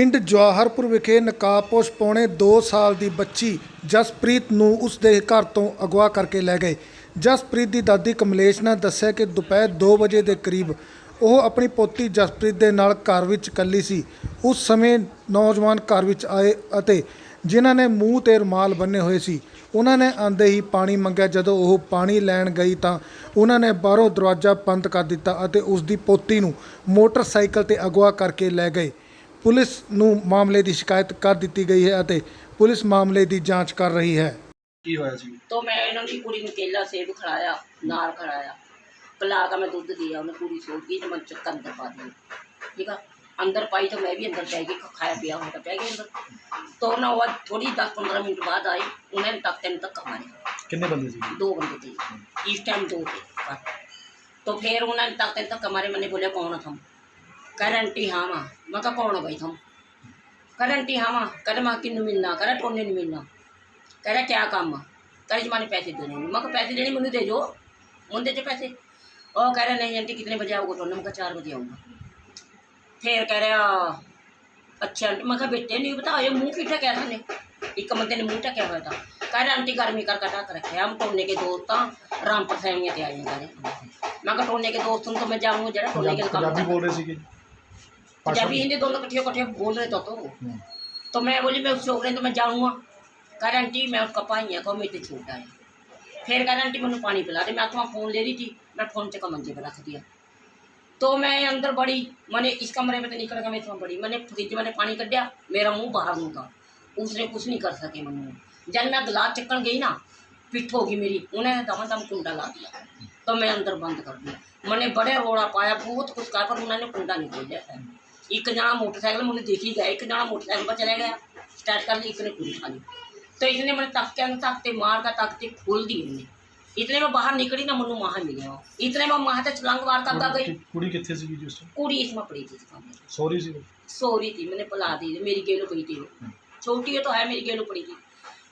ਪਿੰਡ ਜਵਾਹਰਪੁਰ ਵਿਖੇ ਨਕਾਬਪੋਸ਼ ਪੌਣੇ 2 ਸਾਲ ਦੀ ਬੱਚੀ ਜਸਪ੍ਰੀਤ ਨੂੰ ਉਸ ਦੇ ਘਰ ਤੋਂ ਅਗਵਾ ਕਰਕੇ ਲੈ ਗਏ। ਜਸਪ੍ਰੀਤ ਦੀ ਦਾਦੀ ਕਮਲੇਸ਼ ਨੇ ਦੱਸਿਆ ਕਿ ਦੁਪਹਿਰ 2 ਵਜੇ ਦੇ ਕਰੀਬ ਉਹ ਆਪਣੀ ਪੋਤੀ ਜਸਪ੍ਰੀਤ ਦੇ ਨਾਲ ਘਰ ਵਿੱਚ ਇਕੱਲੀ ਸੀ। ਉਸ ਸਮੇਂ ਨੌਜਵਾਨ ਘਰ ਵਿੱਚ ਆਏ ਅਤੇ ਜਿਨ੍ਹਾਂ ਨੇ ਮੂੰਹ ਤੇ ਰੁਮਾਲ ਬੰਨੇ ਹੋਏ ਸੀ, ਉਹਨਾਂ ਨੇ ਆਂਦੇ ਹੀ ਪਾਣੀ ਮੰਗਿਆ। ਜਦੋਂ ਉਹ ਪਾਣੀ ਲੈਣ ਗਈ ਤਾਂ ਉਹਨਾਂ ਨੇ ਬਾਹਰੋਂ ਦਰਵਾਜ਼ਾ ਬੰਦ ਕਰ ਦਿੱਤਾ ਅਤੇ ਉਸ ਦੀ ਪੋਤੀ ਨੂੰ ਮੋਟਰਸਾਈਕਲ ਤੇ ਅਗਵਾ ਕਰਕੇ ਲੈ ਗਏ। ਪੁਲਿਸ ਨੂੰ ਮਾਮਲੇ ਦੀ ਸ਼ਿਕਾਇਤ ਕਰ ਦਿੱਤੀ ਗਈ ਹੈ ਅਤੇ ਪੁਲਿਸ ਮਾਮਲੇ ਦੀ ਜਾਂਚ ਕਰ ਰਹੀ ਹੈ ਕੀ ਹੋਇਆ ਸੀ तो मैं ਇਹਨਾਂ ਦੀ ਕੁੜੀ ਨੂੰ ਕੇਲਾ ਸੇਬ ਖਿਲਾਇਆ ਨਾਲ ਖਿਲਾਇਆ ਪਿਲਾ ਕੇ ਮੈਂ ਦੁੱਧ ਦਿਆ ਉਹਨੇ ਕੁੜੀ ਸੋ ਗਈ ਤੇ ਮੈਂ ਚੱਕ ਅੰਦਰ ਪਾ ਦਿੱਤੀ ਠੀਕ ਆ ਅੰਦਰ ਪਾਈ ਤਾਂ ਮੈਂ ਵੀ ਅੰਦਰ ਪੈ ਗਈ ਖਾਇਆ ਪਿਆ ਹੁਣ ਤਾਂ ਪੈ ਗਈ ਅੰਦਰ ਤੋਂ ਨਾ ਉਹ ਥੋੜੀ 10 15 ਮਿੰਟ ਬਾਅਦ ਆਈ ਉਹਨਾਂ ਨੇ ਤੱਕ ਤੈਨੂੰ ਤੱਕ ਮਾਰਿਆ ਕਿੰਨੇ ਬੰਦੇ ਸੀ दो बंदे थे इस टाइम दो थे तो फिर उन्होंने तक तक तक हमारे मैंने बोले कौन थम कह करंटी हामा मका कौन भाई थम? करंटी हामा कर माँ किन्नु मिलना कर टोने नहीं मिलना। करे क्या काम माँ? करे माने पैसे देने मक पैसे देने मुझे दे जो। मुन दे जो पैसे। और कह रहे नहीं आंटी कितने बजे आओगे टोने? मका चार बजे आऊँगा। फिर कह रहा अच्छा आंटी मैं बेटे नहीं बता ये मुँह किठा क्या था ने? एक बंदे ने मुँह ढकिया हुआ था। कह रहे आंटी गर्मी कर कटा कर रखे हम टोने के दोस्त हाँ रामपुर परसाइया ते कर रहे मैं टोने के दोस्त हूँ तो मैं जाऊँगा जरा टोने के काम बोल रहे तो पंजाबी हिंदी दोनों कठिया कठिया बोल रहे तो तो।, हम्म। तो। मैं बोली मैं उससे उगड़े तो मैं जाऊँगा। गारंटी मैं उसका पानी है कहो मेरे छोटा है फिर गारंटी मैंने पानी पिला रही मैं तो फ़ोन ले रही थी मैं फ़ोन से कमंजे पर रख दिया। तो मैं अंदर बड़ी मैंने इस कमरे में तो निकल गया मैं तो बड़ी। मैंने फ्रिज मैंने पानी कर दिया मेरा मुँह बाहर मुँह था उसने कुछ नहीं कर सके मैंने। जब मैं गलास चक्कर गई ना पिट होगी मेरी उन्हें दम दम कुंडा ला दिया। तो मैं अंदर बंद कर दिया। मैंने बड़े रोड़ा पाया बहुत कुछ कहा पर उन्होंने कुंडा नहीं खोल दिया ਇੱਕ जना मोटरसाइकिल मुझे देख ही गया एक जना मोटरसाइकिल पर चला गया स्टार्ट कर दी इसने पूरी खा ली तो इसने मैंने तक के अंदर तकते मार का तकते खोल दी इनने इतने में बाहर निकली ना मनु माह मिले हो इतने में माह तो छलांग मार कर गई कुड़ी कितने से जी उसको कुड़ी इसमें पड़ी थी इसका सॉरी थी सॉरी थी मैंने पला दी मेरी गेलो पड़ी थी छोटी है तो है मेरी गेलो पड़ी थी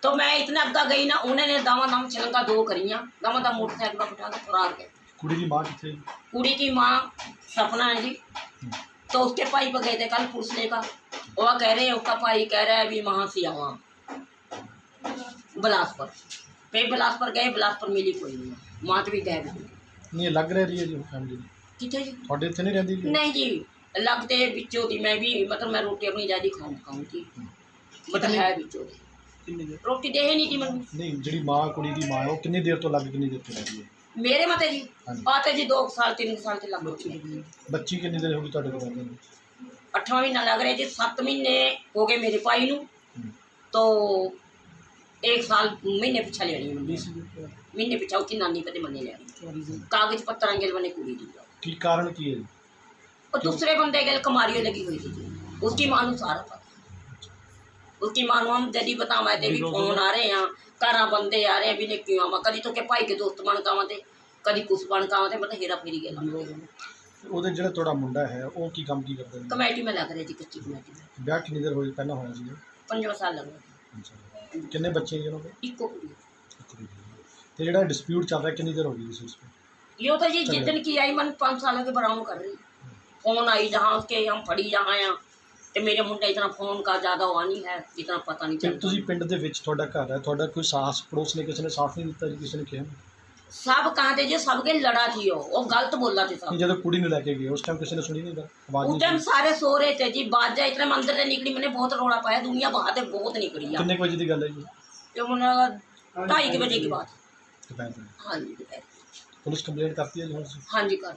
तो मैं इतना अग्गा गई ना उन्होंने दावा दाम छलंगा दो करियां दावा दाम मोटरसाइकिल उठा के फरार गए कुड़ी की माँ कितने कुड़ी की माँ सपना है जी तो उसके भाई पर गए थे कल पुलिस लेकर वह कह रहे हैं उसका भाई कह रहा है अभी वहाँ से आवा बिलासपुर फिर बिलासपुर गए बिलासपुर मिली कोई नहीं माँ तो भी गए भी ਨਹੀਂ ਇਹ ਲੱਗ ਰਹੀ ਹੈ ਜੀ ਫੈਮਿਲੀ ਦੀ कितने जी ਤੁਹਾਡੇ ਇੱਥੇ ਨਹੀਂ ਰਹਿੰਦੀ ਜੀ नहीं जी लगते बिचो थी मैं भी मतलब मैं रोटी अपनी ज़्यादा खाऊँ खाऊँ थी मतलब है बिचो थी ਕਿੰਨੀ ਦੇਰ रोटी दे ही नहीं थी मैंने ਨਹੀਂ ਜਿਹੜੀ ਮਾਂ ਕੁੜੀ ਦੀ ਮਾਂ ਹੈ ਉਹ ਕਿੰਨੀ ਦੇਰ ਤੋਂ ਲੱਗ ਕਿੰਨੀ ਦੇਰ ਤੋਂ ਰਹਿੰਦੀ ਹੈ मेरे मत जी हाँ जी। आते जी दो साल तीन साल से लग गए ਬੱਚੀ ਕਿੰਨੀ ਦੇਰ ਹੋ ਗਈ ਤੁਹਾਡੇ ਕੋਲ ਰਹਿੰਦੇ ਨੂੰ अठवा महीना लग रहा है जी सत्त महीने हो गए मेरे भाई नू हम्म। तो एक साल महीने पिछा लेनी है ਨਹੀਂ ਸੀ ਜੀ? महीने पिछा उसकी नानी कदे मने लेनी कागज पत्तर अंगेल बने कुड़ी दी ਕੀ ਕਾਰਨ ਕੀ ਹੈ ਜੀ? और दूसरे बंदे के कमारियों लगी हुई थी जी। उसकी मां नू सारा पता उसकी मां नू हम जदी बतावा ते भी फोन आ रहे हैं घर बंदे आ रहे हैं भी ने क्यों आवा कदी तो के भाई के दोस्त बन कावा ते कदी कुछ बन कावा ते मतलब हेरा फेरी गेला ਉਹਦੇ ਜਿਹੜਾ ਤੁਹਾਡਾ ਮੁੰਡਾ ਹੈ ਉਹ ਕੀ ਕੰਮ ਕੀ ਕਰਦਾ ਜੀ कमेटी में लग रहे जी कच्ची कमेटी में ਵਿਆਹ ਕਿੰਨੀ ਦੇਰ ਹੋਈ ਪਹਿਲਾਂ ਹੋਇਆ ਸੀ पंजवा साल लग रहा ਅੱਛਾ ਕਿੰਨੇ ਬੱਚੇ ਜੀ ਉਹਨਾਂ ਕੋਲ इको कुड़ी ਇੱਕ ਕੁੜੀ ਹੈ। ਤੇ ਜਿਹੜਾ ਡਿਸਪਿਊਟ ਚੱਲ ਰਿਹਾ ਕਿੰਨੀ ਦੇਰ ਹੋ ਗਈ ਇਸ ਵਿੱਚ यो तो जी जिस दिन की आई मन पाँच सालों के बराबर कर रही फोन आई जहाँ उसके हम फड़ी जहाँ आया तो मेरे मुंडे इतना फोन का ज़्यादा हुआ नहीं है इतना पता नहीं ਤੇ चलता ਤੁਸੀਂ ਪਿੰਡ ਦੇ ਵਿੱਚ ਤੁਹਾਡਾ ਘਰ ਹੈ ਤੁਹਾਡਾ ਕੋਈ ਸਾਸ ਪੜੋਸ ਨੇ ਕਿਸੇ ਨੇ ਸਾਥ ਨਹੀਂ ਦਿੱਤਾ ਜੀ ਕਿਸੇ ਨੇ ਕਿਹਾ ਨਹੀਂ? सब कहाँ थे जो सबके लड़ा थी वो वो गलत बोला थे सब ਨਹੀਂ ਜਦੋਂ ਕੁੜੀ ਨੂੰ ਲੈ ਕੇ ਗਏ ਉਸ ਟਾਈਮ ਕਿਸੇ ਨੇ ਸੁਣੀ नहीं ਗੱਲ ਆਵਾਜ਼ उस ਨਹੀਂ टाइम सुनी? सारे सो रहे थे जी बाजा इतने मंदिर से निकली मैंने बहुत रोड़ा पाया दुनिया बाहर से बहुत निकली है ਕਿੰਨੇ ਕੁ ਵਜੇ ਦੀ ਗੱਲ ਹੈ ਜੀ जो मैंने ढाई के बजे की बात ਦੁਪਹਿਰ ਦੇ हाँ जी दोपहर। ਪੁਲਿਸ ਕੰਪਲੇਂਟ ਕਰਤੀ ਹੈ ਜੀ ਹੁਣ ਤੁਸੀਂ? हाँ जी कर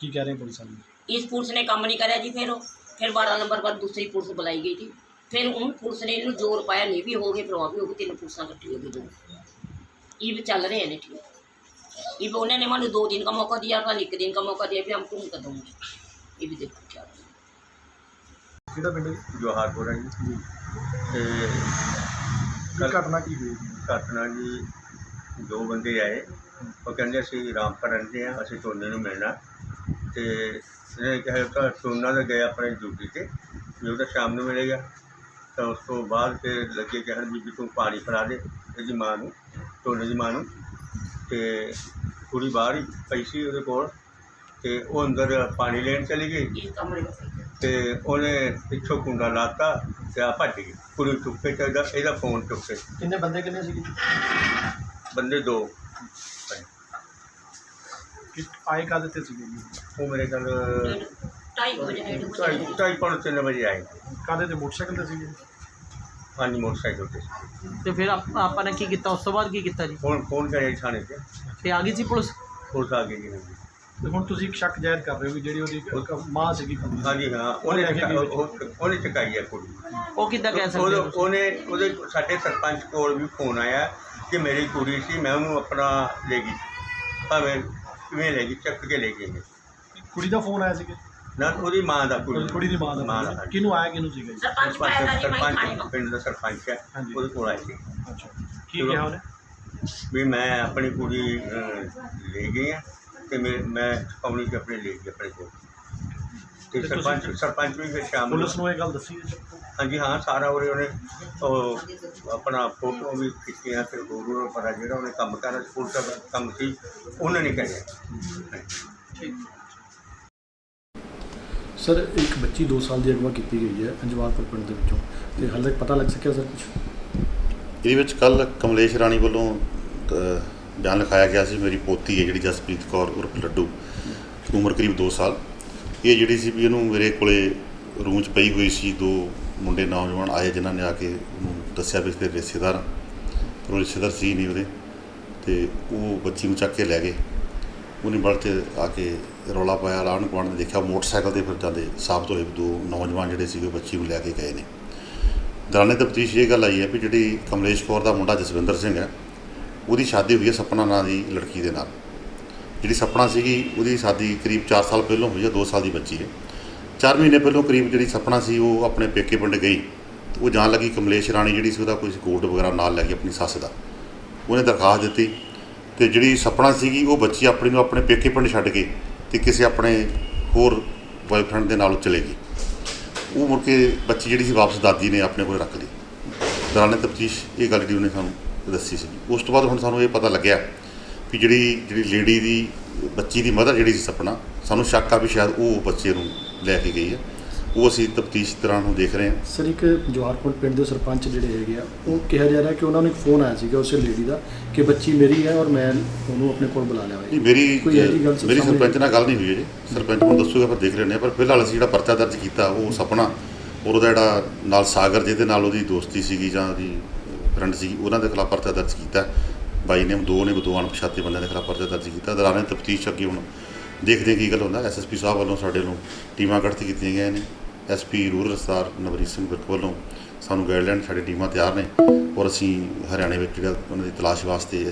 ਕੀ ਕਹਿ ਰਹੇ ਪੁਲਿਸ ਵਾਲੇ इस पुलिस ने काम नहीं कराया जी फिर वो। फिर बारह नंबर पर दूसरी पुलिस बुलाई गई थी फिर उन पुलिस ने इन्हों जोर पाया नहीं भी हो गए फिर वो भी हो गई तीन पुलिस इकट्ठी हो गई दो ये भी चल रहे हैं ने ठीक ये भी उन्होंने मानो दो दिन का मौका दिया कल एक दिन का मौका दिया फिर हम तुम कर दूँगे ये भी देखो क्या है। ਕਿਹੜਾ ਪਿੰਡ ਹੈ ਜੀ? ਜਵਾਹਰਪੁਰ ਹੈ ਜੀ ਤੇ ਕੀ ਘਟਨਾ ਕੀ ਹੋਈ ਜੀ? ਘਟਨਾ ਜੀ ਦੋ ਬੰਦੇ ਆਏ ਉਹ ਕਹਿੰਦੇ ਅਸੀਂ ਰਾਮਪੁਰ ਰਹਿੰਦੇ ਆ ਅਸੀਂ ਸੋਨੇ ਨੂੰ ਮਿਲਣਾ ਤੇ ਸਵੇਰੇ ਕਹੇ ਤਾਂ ਸੋਨਾ ਦਾ ਗਏ ਆਪਣੇ ਡਿਊਟੀ ਤੇ। ਵੀ ਉਹ ਤਾਂ ਸ਼ਾਮ ਨੂੰ ਮਿਲੇਗਾ। ਤਾਂ ਉਸ ਤੋਂ ਬਾਅਦ ਫਿਰ ਲੱਗੇ ਕਹਿਣ ਬੀਬੀ ਤੂੰ ਪਾਣੀ ਫੜਾ ਦੇ ਇਹਦੀ ਮਾਂ ਨੂੰ ਸੋਨੇ ਦੀ ਮਾਂ ਨੂੰ। ਤੇ ਕੁੜੀ ਬਾਹਰ ਹੀ ਪਈ ਸੀ ਉਹਦੇ ਕੋਲ ਤੇ ਉਹ ਅੰਦਰ ਪਾਣੀ ਲੈਣ ਚਲੀ ਗਈ। ਤੇ ਉਹਨੇ ਪਿੱਛੋਂ ਕੁੰਡਾ ਲਾਤਾ ਤੇ ਆ ਭੱਜ ਗਈ। ਕੁੜੀ ਚੁੱਕ ਕੇ ਇਹਦਾ ਫੋਨ ਚੁੱਕ ਕਿੰਨੇ ਬੰਦੇ ਕਿੰਨੇ ਸੀ ਬੰਦੇ ਦੋ। ਕਿ ਆਏ ਕਾਦੇ ਤੇ ਸੀਗੇ ਜੀ? ਉਹ ਮੇਰੇ ਕੋਲ ਢਾਈ ਵਜੇ ਡੇਢ ਕੁ ਢਾਈ ਵਜੇ ਢਾਈ ਪੌਣੇ ਤਿੰਨ ਵਜੇ ਆਏ। ਕਾਦੇ ਤੇ? ਮੋਟਰਸਾਈਕਲ ਤੇ ਸੀਗੇ? ਪੰਜ ਮੋਟਰਸਾਈਕਲ ਤੇ ਸੀ। ਤੇ ਫਿਰ ਆਪ- ਆਪਾਂ ਨੇ ਕੀ ਕੀਤਾ? ਉਸ ਤੋਂ ਬਾਅਦ ਕੀ ਕੀਤਾ ਜੀ? ਫੋਨ ਫੋਨ ਕਰਿਆ ਜੀ ਥਾਣੇ ਤੇ। ਤੇ ਆ ਗਈ ਸੀ ਪੁਲਿਸ? ਪੁਲਿਸ ਆ ਗਈ ਜੀ ਤੇ ਹੁਣ ਤੁਸੀਂ ਇੱਕ ਸ਼ੱਕ ਜ਼ਾਹਿਰ ਕਰ ਰਹੇ ਹੋ ਕਿ ਜਿਹੜੀ ਉਹਦੀ ਕ- ਮਾਂ ਸੀਗੀ ਕੁੜੀ ਹਾਂਜੀ ਹਾਂ। ਉਹਨੇ ਚੁਕਾ- ਉਹ- ਉਹਨੇ ਚੁਕਾਈ ਹੈ ਕੁੜੀ। ਉਹ ਕਿੱਦਾਂ ਕਹਿ ਸਕਦੇ ਉਹਦੇ- ਹੋ ਤੁਸੀਂ? ਉਹਨੇ ਉਹਦੇ ਸਾਡੇ ਸਰਪੰਚ ਕੋਲ ਵੀ ਫੋਨ ਆਇਆ ਕਿ ਮੇਰੀ ਕੁੜੀ ਸੀ ਮੈਂ ਉਹਨੂੰ ਆਪਣਾ ਲੈ ਗਈ। ਭਾਵੇਂ ਕਿਵੇਂ ਲੈ ਗਈ ਚੱਕ ਕੇ ਲੈ ਗਈ ਕੁੜੀ ਦਾ ਫੋਨ ਆਇਆ ਸੀਗਾ ਨਾ ਉਹਦੀ ਮਾਂ ਦਾ ਕੁੜੀ। ਕੁੜੀ ਦੀ ਮਾਂ ਦਾ ਮਾਂ ਦਾ ਆਇਆ। ਕਿਹਨੂੰ ਆਇਆ ਕਿਹਨੂੰ ਸੀਗਾ ਜੀ? ਸਰਪੰਚ ਪਾਇਆ ਦਾ ਮੈਂ ਸਰਪੰਚ ਨੂੰ ਪਿੰਡ ਦਾ ਸਰਪੰਚ ਹੈ ਹਾਂਜੀ। ਉਹਦੇ ਕੋਲ ਆਈ ਸੀ। ਅੱਛਾ। ਕੀ ਕਿਹਾ ਉਹਨੇ? ਵੀ ਮੈਂ ਆਪਣੀ ਕੁੜੀ ਅਹ, ਲੈ ਗਈ ਆ ਤੇ ਮੈਂ ਮੈਂ ਕੌਣੀ ਚ ਆਪਣੇ ਲੈ ਗਈ ਆਪਣੇ ਕੋਲ। ਤੇ ਸਰਪੰਚ ਸਰਪੰਚ ਵੀ ਫਿਰ ਸ਼ਾਮ ਨੂੰ ਪੁਲਿਸ ਨੂੰ। ਇਹ ਗੱਲ ਦੱਸੀ ਹੈ? ਹਾਂਜੀ ਹਾਂ ਸਾਰਾ ਉਹਨੇ ਉਹਨੇ ਉਹ ਆਪਣਾ ਫੋਟੋ ਵੀ ਖਿੱਚੀਆਂ ਤੇ ਹੋਰ ਹੋਰ ਪਤਾ ਜਿਹੜਾ ਉਹਨੇ ਕੰਮ ਕਰਨਾ ਸੀ ਪੁਲਿਸ ਦਾ ਕੰਮ ਸੀ ਉਹਨੇ ਨਹੀਂ ਕਰਿਆ। ਸਰ ਇੱਕ ਬੱਚੀ 2 ਸਾਲ ਦੀ ਅਗਵਾ ਕੀਤੀ ਗਈ ਹੈ ਅੰਜਵਾਰਪੁਰ ਪਿੰਡ ਦੇ ਵਿੱਚੋਂ। ਤੇ ਹਾਲੇ ਤੱਕ ਪਤਾ ਲੱਗ ਸਕਿਆ ਸਰ ਕੁਝ ਇਹਦੇ ਵਿੱਚ ਕੱਲ ਕਮਲੇਸ਼ ਰਾਣੀ ਵੱਲੋਂ ਅ, ਬਿਆਨ ਲਿਖਾਇਆ ਗਿਆ ਸੀ ਮੇਰੀ ਪੋਤੀ ਹੈ ਜਿਹੜੀ ਜਸਪ੍ਰੀਤ ਕੌਰ ਉਰਫ ਲੱਡੂ ਉਮਰ ਕਰੀਬ 2 ਸਾਲ। ਇਹ ਜਿਹੜੀ ਸੀ ਵੀ ਇਹਨੂੰ ਮੇਰੇ ਕੋਲੇ ਰੂਮ 'ਚ ਪਈ ਹੋਈ ਸੀ, ਦੋ ਮੁੰਡੇ ਨੌਜਵਾਨ ਆਏ ਜਿਨ੍ਹਾਂ ਨੇ ਆ ਕੇ ਉਹਨੂੰ ਦੱਸਿਆ ਵੀ ਇਸਦੇ ਰਿਸ਼ਤੇਦਾਰ ਆ। ਪਰ ਉਹ ਰਿਸ਼ਤੇਦਾਰ ਸੀ ਨਹੀਂ ਉਹਦੇ। ਤੇ ਉਹ ਬੱਚੀ ਨੂੰ ਚੱਕ ਕੇ ਲੈ ਗਏ। ਉਹਨੇ ਬੜ 'ਤੇ ਆ ਕੇ ਰੌਲਾ ਪਾਇਆ ਆਂਢ ਗੁਆਂਢ ਨੇ ਦੇਖਿਆ ਮੋਟਰਸਾਈਕਲ ਤੇ ਫਿਰ ਜਾਂਦੇ ਸਾਬਤ ਹੋਏ ਵੀ ਦੋ ਨੌਜਵਾਨ ਜਿਹੜੇ ਸੀਗੇ ਬੱਚੀ ਨੂੰ ਲੈ ਕੇ ਗਏ ਨੇ। ਦੌਰਾਨੇ ਤਫਤੀਸ਼ ਇਹ ਗੱਲ ਆਈ ਹੈ ਵੀ ਜਿਹੜੀ ਕਮਲੇਸ਼ ਕੌਰ ਦਾ ਮੁੰਡਾ ਜਸਵਿੰਦਰ ਸਿੰਘ ਹੈ, ਉਹਦੀ ਸ਼ਾਦੀ ਹੋਈ ਹੈ ਸਪਨਾ ਨਾਂ ਦੀ ਲੜਕੀ ਦੇ ਨਾਲ। ਜਿਹੜੀ ਸਪਨਾ ਸੀਗੀ, ਉਹਦੀ ਸ਼ਾਦੀ ਕਰੀਬ 4 ਸਾਲ ਪਹਿਲਾਂ ਹੋਈ ਹੈ 2 ਸਾਲ ਦੀ ਬੱਚੀ ਹੈ। 4 ਮਹੀਨੇ ਪਹਿਲਾਂ ਕਰੀਬ ਜਿਹੜੀ ਸਪਨਾ ਸੀ, ਉਹ ਆਪਣੇ ਪੇਕੇ ਪਿੰਡ ਗਈ। ਤੇ ਉਹ ਜਾਣ ਲੱਗੀ ਕਮਲੇਸ਼ ਰਾਣੀ ਜਿਹੜੀ ਸੀ, ਉਹਦਾ ਕੋਈ ਕੋਟ ਵਗੈਰਾ ਨਾਲ ਲੈ ਗਈ ਆਪਣੀ ਸੱਸ ਦਾ। ਉਹਨੇ ਦਰਖਾਸਤ ਦਿੱਤੀ ਤੇ ਜਿਹੜੀ ਸਪਨਾ ਸੀਗੀ, ਉਹ ਬੱਚੀ ਆਪਣੀ ਨੂੰ ਆਪਣੇ ਪੇਕੇ ਪਿੰਡ ਛੱਡ ਕੇ ਤੇ ਕਿਸੇ ਆਪਣੇ ਹੋਰ ਬॉयਫ੍ਰੈਂਡ ਦੇ ਨਾਲ ਚਲੇ ਗਈ। ਉਹ ਮੁੜ ਕੇ ਬੱਚੀ ਜਿਹੜੀ ਸੀ, ਵਾਪਸ ਦਾਦੀ ਨੇ ਆਪਣੇ ਕੋਲ ਰੱਖ ਲਈ। ਦੌਰਾਨੇ ਤਫਤੀਸ਼, ਇਹ ਗੱਲ ਜਿਹੜੀ ਉਹਨੇ ਸਾਨੂੰ ਦੱਸੀ ਸੀ ਉਸ ਤੋਂ ਬਾਅਦ ਹੁਣ ਸਾਨੂੰ ਇਹ ਪਤਾ ਲੱਗਿਆ ਵੀ ਜਿਹੜੀ ਜਿਹੜੀ ਲੇਡੀ ਦੀ ਬੱਚੀ ਦੀ ਮਦਰ ਜਿਹੜੀ ਸੀ ਸਪਨਾ ਸਾਨੂੰ ਸ਼ੱਕ ਆ ਵੀ ਸ਼ਾਇਦ ਉਹ ਬੱਚੇ ਨੂੰ ਲੈ ਕੇ ਗਈ ਹੈ ਉਹ ਅਸੀਂ ਤਫਤੀਸ਼ ਦੌਰਾਨ ਹੁਣ ਦੇਖ ਰਹੇ ਹਾਂ। ਸਰ ਇੱਕ ਜਵਾਰਪੁਰ ਪਿੰਡ ਦੇ ਸਰਪੰਚ ਜਿਹੜੇ ਹੈਗੇ ਆ ਉਹ ਕਿਹਾ ਜਾ ਰਿਹਾ ਕਿ ਉਹਨਾਂ ਨੂੰ ਇੱਕ ਫੋਨ ਆਇਆ ਸੀਗਾ ਉਸੇ ਲੇਡੀ ਦਾ ਕਿ ਬੱਚੀ ਮੇਰੀ ਹੈ ਔਰ ਮੈਂ ਉਹਨੂੰ ਆਪਣੇ ਕੋਲ ਬੁਲਾ ਲਿਆ ਹੋਇਆ। ਮੇਰੀ ਮੇਰੀ ਸਰਪੰਚ ਨਾਲ ਗੱਲ ਨਹੀਂ ਹੋਈ ਜੀ ਸਰਪੰਚ ਨੂੰ ਦੱਸੂਗਾ ਫਿਰ ਦੇਖ ਹਾਂ। ਪਰ ਫਿਲਹਾਲ ਅਸੀਂ ਜਿਹੜਾ ਪਰਚਾ ਦਰਜ ਕੀਤਾ ਉਹ ਸਪਨਾ ਔਰ ਉਹਦਾ ਜਿਹੜਾ ਨਾਲ ਸਾਗਰ ਜਿਹਦੇ ਨਾਲ ਉਹਦੀ ਦੋਸਤੀ ਸੀਗੀ ਜਾਂ ਉਹਦੀ ਫਰੈਂਡ ਸੀਗੀ ਉਹਨਾਂ ਦੇ ਖਿਲਾਫ ਪਰਚਾ ਦਰਜ ਕੀਤਾ। ਬਾਈ ਨੇ, ਦੋ ਨੇ ਦੋ ਅਣਪਛਾਤੇ ਬੰਦਿਆਂ ਦੇ ਖਿਲਾਫ ਪਰਚਾ ਦਰਜ ਕੀਤਾ। ਦੌਰਾਨੇ ਤਫਤੀਸ਼ ਅੱਗੇ ਹੁਣ ਦੇਖਦੇ ਕੀ ਗੱਲ ਹੁੰਦਾ। ਐਸਐਸਪੀ ਸਾਹਿਬ ਵੱਲੋਂ ਸਾਡੇ ਨੂੰ ਟੀਮਾਂ ਗਠਿਤ ਕੀਤੀਆਂ ਗਈਆਂ ਨੇ। ਐਸਪੀ ਰੂਰਲ ਸਟਾਰ ਨਵਰੀਤ ਸਿੰਘ ਵਿਰਕ ਵੱਲੋਂ ਸਾਨੂੰ ਗਾਈਡਲਾਈਨ ਸਾਡੀ ਟੀਮਾਂ ਤਿਆਰ ਨੇ ਔਰ ਅਸੀਂ ਹਰਿਆਣੇ ਵਿੱਚ ਜਿਹੜਾ ਉਹਨਾਂ ਦੀ ਤਲਾਸ਼ ਵਾਸਤੇ